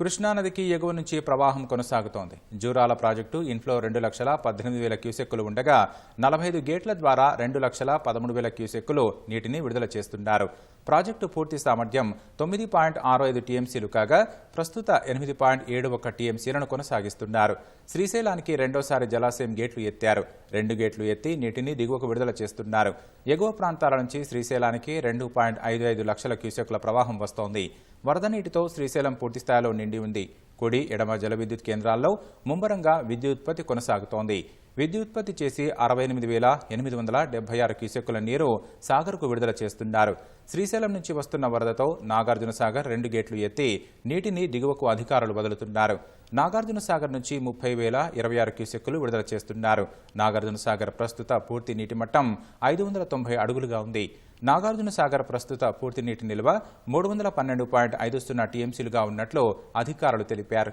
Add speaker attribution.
Speaker 1: కృష్ణానదికి ఎగువ నుంచి ప్రవాహం కొనసాగుతోంది. జూరాల ప్రాజెక్టు ఇన్ఫ్లో రెండు లక్షల పద్దెనిమిది వేల క్యూసెక్కులు ఉండగా నలభై ఐదు గేట్ల ద్వారా రెండు లక్షల పదమూడు వేల క్యూసెక్కులు నీటిని విడుదల చేస్తున్నారు. ప్రాజెక్టు పూర్తి సామర్థ్యం తొమ్మిది పాయింట్ ఆరు ఐదు టీఎంసీలు కాగా ప్రస్తుత ఎనిమిది పాయింట్ ఏడు ఒక టీఎంసీలను కొనసాగిస్తున్నారు. శ్రీశైలానికి రెండోసారి జలాశయం గేట్లు ఎత్తారు. రెండు గేట్లు ఎత్తి నీటిని దిగువకు విడుదల చేస్తున్నారు. ఎగువ ప్రాంతాల నుంచి శ్రీశైలానికి రెండు పాయింట్ ఐదు ఐదు లక్షల క్యూసెక్ల ప్రవాహం వస్తోంది. వరద నీటితో శ్రీశైలం పూర్తి స్థాయిలో నిండి ఉంది. కుడి ఎడమ జల విద్యుత్ కేంద్రాల్లో ముమ్మరంగా విద్యుత్పత్తి కొనసాగుతోంది. విద్యుత్పత్తి చేసి అరవై ఎనిమిది వేల ఎనిమిది వందల డెబ్బై ఆరు క్యూసెక్కుల నీరు సాగర్కు విడుదల చేస్తున్నారు. శ్రీశైలం నుంచి వస్తున్న వరదతో నాగార్జున సాగర్ రెండు గేట్లు ఎత్తి నీటిని దిగువకు అధికారులు వదులుతున్నారు. నాగార్జున సాగర్ నుంచి ముప్పై వేల ఇరవై ఆరు క్యూసెక్కులు విడుదల చేస్తున్నారు. నాగార్జున సాగర్ ప్రస్తుత పూర్తి నీటి మట్టం ఐదు వందల తొంభై అడుగులుగా ఉంది. నాగార్జున సాగర్ ప్రస్తుత పూర్తి నీటి నిల్వ మూడు వందల పన్నెండు పాయింట్ ఐదు సున్నా టీఎంసీలుగా ఉన్నట్లు అధికారులు తెలిపారు.